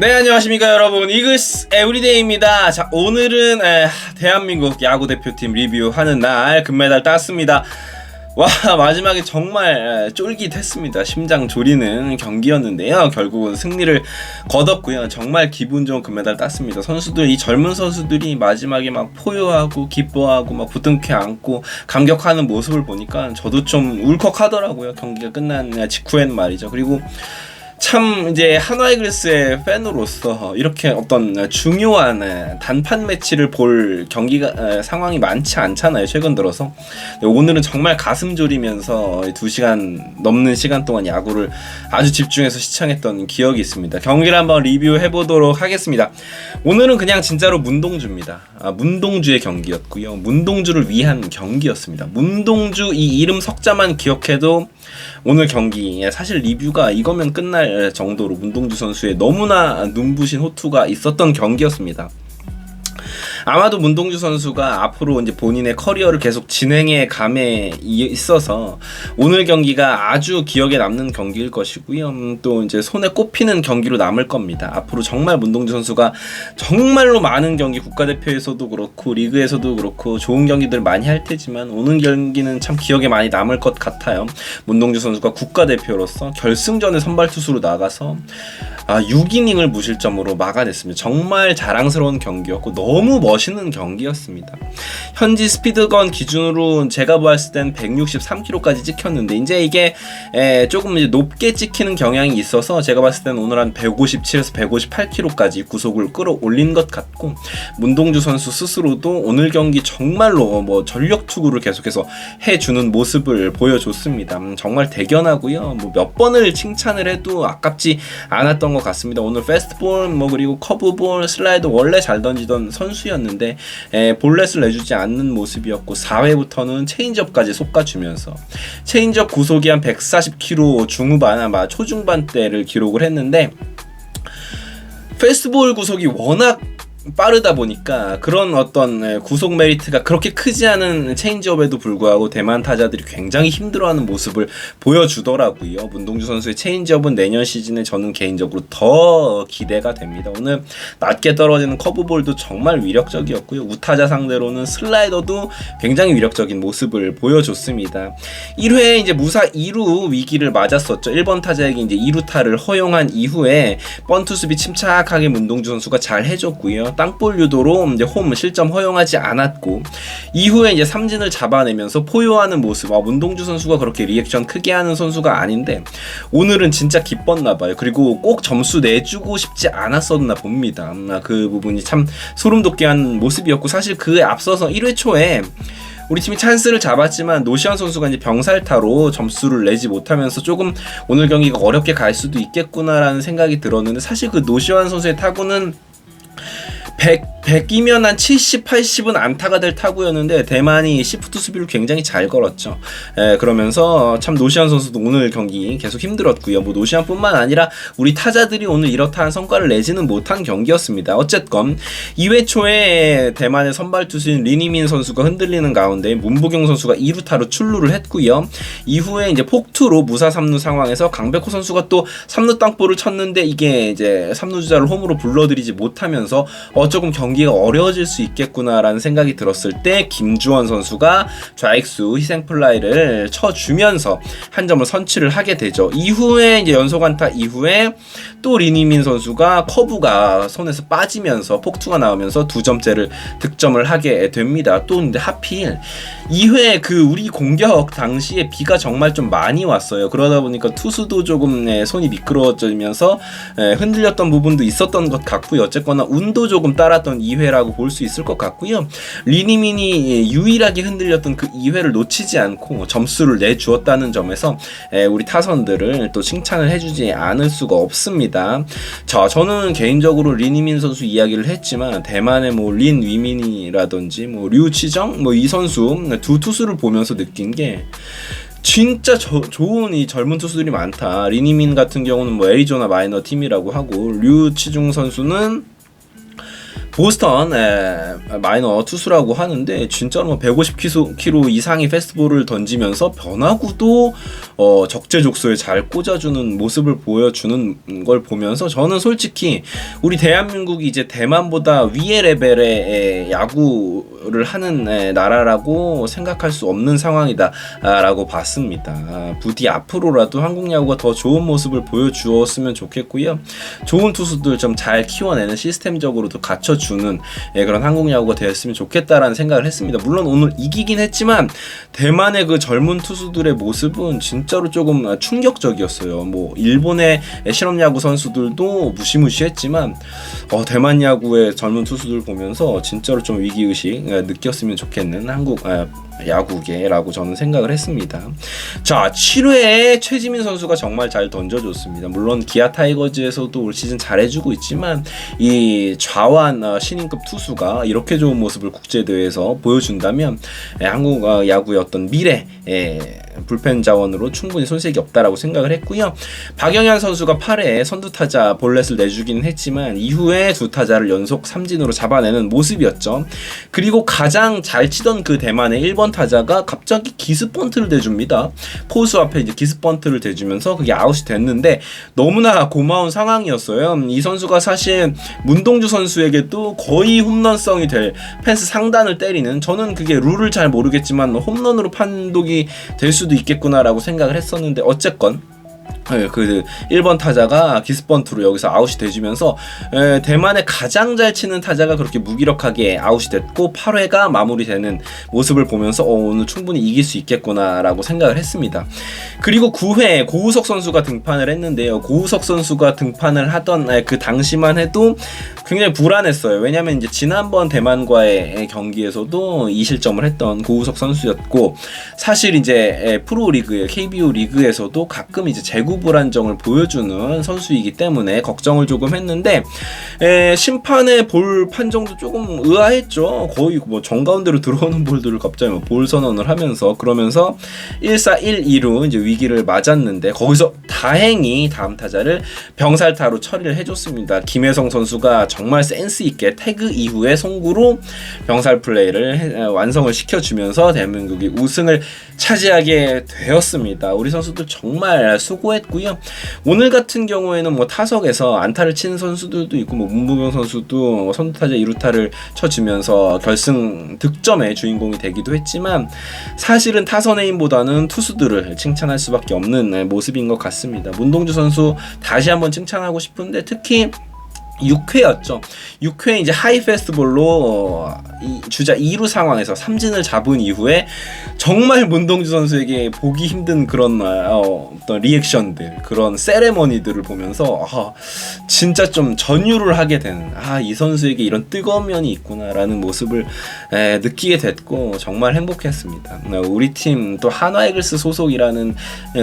네 안녕하십니까 여러분. 이글스 에브리데이입니다. 자 오늘은 에, 대한민국 야구 대표팀 리뷰하는 날 금메달 땄습니다. 와 마지막에 정말 에, 쫄깃했습니다. 심장 졸이는 경기였는데요. 결국은 승리를 거뒀고요. 정말 기분 좋은 금메달 땄습니다. 선수들 이 젊은 선수들이 마지막에 막 포효하고 기뻐하고 막 부둥켜 안고 감격하는 모습을 보니까 저도 좀 울컥하더라고요. 경기가 끝난 직후엔 말이죠. 그리고 참 이제 한화이글스의 팬으로서 이렇게 어떤 중요한 단판 매치를 볼 경기가 상황이 많지 않잖아요 최근 들어서. 오늘은 정말 가슴 졸이면서 2시간 넘는 시간 동안 야구를 아주 집중해서 시청했던 기억이 있습니다. 경기를 한번 리뷰해 보도록 하겠습니다. 오늘은 그냥 진짜로 문동주입니다. 아, 문동주의 경기였고요. 문동주를 위한 경기였습니다. 문동주 이 이름 석자만 기억해도 오늘 경기 사실 리뷰가 이거면 끝날 정도로 문동주 선수의 너무나 눈부신 호투가 있었던 경기였습니다. 아마도 문동주 선수가 앞으로 이제 본인의 커리어를 계속 진행해 감에 있어서 오늘 경기가 아주 기억에 남는 경기일 것이고요. 음, 또 이제 손에 꼽히는 경기로 남을 겁니다. 앞으로 정말 문동주 선수가 정말로 많은 경기 국가대표에서도 그렇고 리그에서도 그렇고 좋은 경기들 많이 할 테지만 오늘 경기는 참 기억에 많이 남을 것 같아요. 문동주 선수가 국가대표로서 결승전에 선발 투수로 나가서 아, 6이닝을 무실점으로 막아냈습니다. 정말 자랑스러운 경기였고 너무 멋 있는 경기였습니다. 현지 스피드건 기준으로 제가 보았을 땐 163km까지 찍혔는데 이제 이게 에, 조금 이제 높게 찍히는 경향이 있어서 제가 봤을 때는 오늘 한 157에서 158km까지 구속을 끌어올린 것 같고 문동주 선수 스스로도 오늘 경기 정말로 뭐 전력 투구를 계속해서 해주는 모습을 보여줬습니다. 음, 정말 대견하고요. 뭐 몇 번을 칭찬을 해도 아깝지 않았던 것 같습니다. 오늘 패스트볼 뭐 그리고 커브볼 슬라이드 원래 잘 던지던 선수였는데 에, 볼넷을 내주지 않는 모습이었고 4회부터는 체인지업까지 솎아주면서 체인지업 구속이 한 140km 중후반 아마 초중반대를 기록을 했는데 페스트볼 구속이 워낙 빠르다 보니까 그런 어떤 예, 구속 메리트가 그렇게 크지 않은 체인지업에도 불구하고 대만 타자들이 굉장히 힘들어하는 모습을 보여주더라고요. 문동주 선수의 체인지업은 내년 시즌에 저는 개인적으로 더 기대가 됩니다. 오늘 낮게 떨어지는 커브볼도 정말 위력적이었고요. 우타자 상대로는 슬라이더도 굉장히 위력적인 모습을 보여줬습니다. 1회에 이제 무사 2루 위기를 맞았었죠. 1번 타자에게 이제 2루타를 허용한 이후에 번투 수비 침착하게 문동주 선수가 잘 해줬고요. 땅볼 유도로 이제 홈 실점 허용하지 않았고 이후에 이제 삼진을 잡아내면서 포효하는 모습. 아, 문동주 선수가 그렇게 리액션 크게 하는 선수가 아닌데 오늘은 진짜 기뻤나 봐요. 그리고 꼭 점수 내주고 싶지 않았었나 봅니다. 아, 그 부분이 참 소름 돋게 한 모습이었고 사실 그에 앞서서 1회 초에 우리 팀이 찬스를 잡았지만 노시안 선수가 이제 병살타로 점수를 내지 못하면서 조금 오늘 경기가 어렵게 갈 수도 있겠구나라는 생각이 들었는데 사실 그 노시안 선수의 타구는 pick 100이면 한 70, 80은 안타가 될 타구였는데 대만이 시프트 수비를 굉장히 잘 걸었죠. 예, 그러면서 참 노시안 선수도 오늘 경기 계속 힘들었고요. 뭐 노시안뿐만 아니라 우리 타자들이 오늘 이렇다한 성과를 내지는 못한 경기였습니다. 어쨌건 2회 초에 대만의 선발 투수인 리니민 선수가 흔들리는 가운데 문보경 선수가 2루타로 출루를 했고요. 이후에 이제 폭투로 무사 3루 상황에서 강백호 선수가 또 3루 땅볼을 쳤는데 이게 이제 3루 주자를 홈으로 불러들이지 못하면서 어 조금 경 경기가 어려워질 수 있겠구나라는 생각이 들었을 때 김주원 선수가 좌익수 희생 플라이를 쳐주면서 한 점을 선취를 하게 되죠. 이후에 이제 연속 안타 이후에 또 리니민 선수가 커브가 손에서 빠지면서 폭투가 나오면서 두 점째를 득점을 하게 됩니다. 또 근데 하필 2회 그 우리 공격 당시에 비가 정말 좀 많이 왔어요. 그러다 보니까 투수도 조금 네, 손이 미끄러워지면서 네, 흔들렸던 부분도 있었던 것 같고요. 어쨌거나 운도 조금 따랐던 2회라고 볼 수 있을 것 같고요. 리니민이 유일하게 흔들렸던 그 2회를 놓치지 않고 점수를 내주었다는 점에서 우리 타선들을 또 칭찬을 해주지 않을 수가 없습니다. 자, 저는 개인적으로 리니민 선수 이야기를 했지만 대만의 뭐 린 위민이라든지 뭐 류치정 뭐 이 선수 두 투수를 보면서 느낀 게 진짜 저, 좋은 이 젊은 투수들이 많다. 리니민 같은 경우는 뭐 애리조나 마이너 팀이라고 하고 류치중 선수는 보스턴 에, 마이너 투수라고 하는데 진짜로 뭐 150km 이상의 페스트볼을 던지면서 변화구도 어, 적재적소에 잘 꽂아주는 모습을 보여주는 걸 보면서 저는 솔직히 우리 대한민국이 이제 대만보다 위의 레벨의 야구 를 하는 나라라고 생각할 수 없는 상황이다라고 봤습니다. 부디 앞으로라도 한국 야구가 더 좋은 모습을 보여주었으면 좋겠고요. 좋은 투수들 좀 잘 키워내는 시스템적으로도 갖춰주는 그런 한국 야구가 되었으면 좋겠다라는 생각을 했습니다. 물론 오늘 이기긴 했지만 대만의 그 젊은 투수들의 모습은 진짜로 조금 충격적이었어요. 뭐 일본의 실업 야구 선수들도 무시무시했지만 어, 대만 야구의 젊은 투수들 보면서 진짜로 좀 위기 의식 느꼈으면 좋겠는 한국 아, 야구계라고 저는 생각을 했습니다. 자, 7회에 최지민 선수가 정말 잘 던져줬습니다. 물론 기아 타이거즈에서도 올 시즌 잘해주고 있지만 이 좌완 어, 신인급 투수가 이렇게 좋은 모습을 국제대회에서 보여준다면 예, 한국 어, 야구의 어떤 미래 예, 불펜 자원으로 충분히 손색이 없다라고 생각을 했고요. 박영현 선수가 8회에 선두 타자 볼넷을 내주기는 했지만 이후에 두 타자를 연속 삼진으로 잡아내는 모습이었죠. 그리고 가장 잘 치던 그 대만의 1번 타자가 갑자기 기스펀트를 대줍니다. 포수 앞에 이제 기스펀트를 대주면서 그게 아웃이 됐는데 너무나 고마운 상황이었어요. 이 선수가 사실 문동주 선수에게도 거의 홈런성이 될 펜스 상단을 때리는 저는 그게 룰을 잘 모르겠지만 홈런으로 판독이 될 수도 있겠구나라고 생각을 했었는데 어쨌건 네, 그 1번 타자가 기스번트로 여기서 아웃이 돼주면서 에, 대만의 가장 잘 치는 타자가 그렇게 무기력하게 아웃이 됐고 8회가 마무리되는 모습을 보면서 어, 오늘 충분히 이길 수 있겠구나라고 생각을 했습니다. 그리고 9회 고우석 선수가 등판을 했는데요. 고우석 선수가 등판을 하던 에, 그 당시만 해도 굉장히 불안했어요. 왜냐하면 이제 지난번 대만과의 경기에서도 2실점을 했던 고우석 선수였고 사실 이제 프로 리그의 KBO 리그에서도 가끔 이제 불안정을 보여주는 선수이기 때문에 걱정을 조금 했는데 에, 심판의 볼 판정도 조금 의아했죠. 거의 뭐 정가운데로 들어오는 볼들을 갑자기 뭐볼 선언을 하면서 그러면서 1사 1-2로 이제 위기를 맞았는데 거기서 다행히 다음 타자를 병살타로 처리를 해줬습니다. 김혜성 선수가 정말 센스 있게 태그 이후에 송구로 병살 플레이를 해, 완성을 시켜주면서 대한민국이 우승을 차지하게 되었습니다. 우리 선수들 정말 수고했 고요. 오늘 같은 경우에는 뭐 타석에서 안타를 치는 선수들도 있고 뭐 문부경 선수도 선두타자 2루타를 쳐주면서 결승 득점의 주인공이 되기도 했지만 사실은 타선의 힘보다는 투수들을 칭찬할 수밖에 없는 모습인 것 같습니다. 문동주 선수 다시 한번 칭찬하고 싶은데 특히 6회였죠. 6회 이제 하이 페스티벌로 어, 주자 2루 상황에서 삼진을 잡은 이후에 정말 문동주 선수에게 보기 힘든 그런 어, 떤 리액션들, 그런 세레머니들을 보면서 아, 진짜 좀 전율을 하게 되는 아, 이 선수에게 이런 뜨거운 면이 있구나라는 모습을 에, 느끼게 됐고 정말 행복했습니다. 어, 우리 팀 또 한화이글스 소속이라는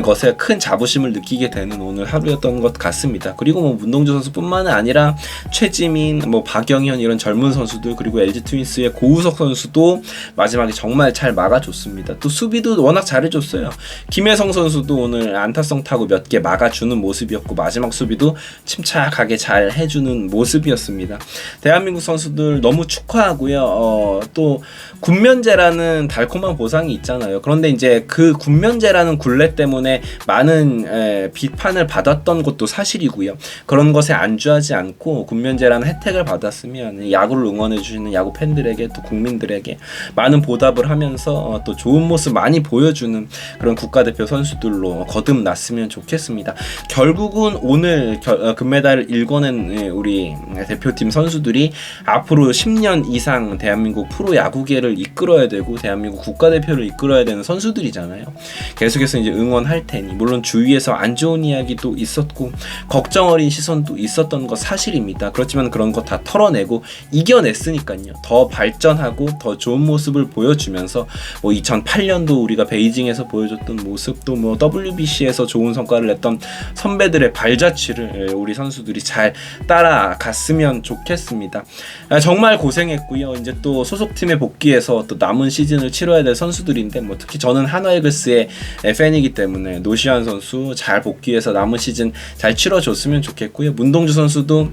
것에 큰 자부심을 느끼게 되는 오늘 하루였던 것 같습니다. 그리고 뭐 문동주 선수뿐만 아니라 최지민, 뭐 박영현 이런 젊은 선수들 그리고 LG 트윈스의 고우석 선수도 마지막에 정말 잘 막아줬습니다. 또 수비도 워낙 잘해줬어요. 김혜성 선수도 오늘 안타성 타고 몇 개 막아주는 모습이었고 마지막 수비도 침착하게 잘 해주는 모습이었습니다. 대한민국 선수들 너무 축하하고요. 어, 또 군면제라는 달콤한 보상이 있잖아요. 그런데 이제 그 군면제라는 굴레 때문에 많은 에, 비판을 받았던 것도 사실이고요. 그런 것에 안주하지 않고 군면제라는 혜택을 받았으면 야구를 응원해 주시는 야구 팬들에게 또 국민들에게 많은 보답을 하면서 어, 또 좋은 모습 많이 보여주는 그런 국가대표 선수들로 거듭났으면 좋겠습니다. 결국은 오늘 겨, 어, 금메달을 일궈낸 예, 우리 대표팀 선수들이 앞으로 10년 이상 대한민국 프로 야구계를 대표를 이끌어야 되고 대한민국 국가대표를 이끌어야 되는 선수들이잖아요. 계속해서 이제 응원할 테니 물론 주위에서 안 좋은 이야기도 있었고 걱정 어린 시선도 있었던 것 사실입니다. 그렇지만 그런 거 다 털어내고 이겨냈으니까요. 더 발 전하고 더 좋은 모습을 보여주면서 뭐 2008년도 우리가 베이징에서 보여줬던 모습도 뭐 WBC에서 좋은 성과를 냈던 선배들의 발자취를 우리 선수들이 잘 따라갔으면 좋겠습니다. 아, 정말 고생했고요. 이제 또 소속팀에 복귀해 위해서 또 남은 시즌을 치러야 될 선수들인데 뭐 특히 저는 한화이글스의 팬이기 때문에 노시안 선수 잘 복귀해서 남은 시즌 잘 치러줬으면 좋겠고요. 문동주 선수도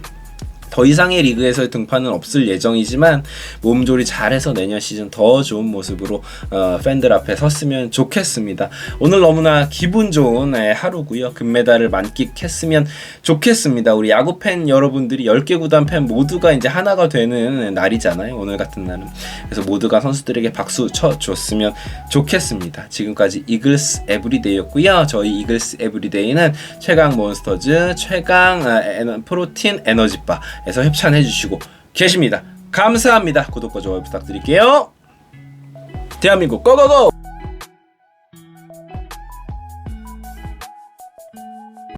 더 이상의 리그에서의 등판은 없을 예정이지만 몸조리 잘해서 내년 시즌 더 좋은 모습으로 어, 팬들 앞에 섰으면 좋겠습니다. 오늘 너무나 기분 좋은 예, 하루고요. 금메달을 만끽했으면 좋겠습니다. 우리 야구 팬 여러분들이 10개 구단 팬 모두가 이제 하나가 되는 날이잖아요. 오늘 같은 날은. 그래서 모두가 선수들에게 박수 쳐 줬으면 좋겠습니다. 지금까지 이글스 에브리데이였고요. 저희 이글스 에브리데이는 최강 몬스터즈 최강 아, 에너- 프로틴 에너지바 에서 협찬해 주시고 계십니다. 감사합니다. 구독과 좋아요 부탁드릴게요. 대한민국 고고고!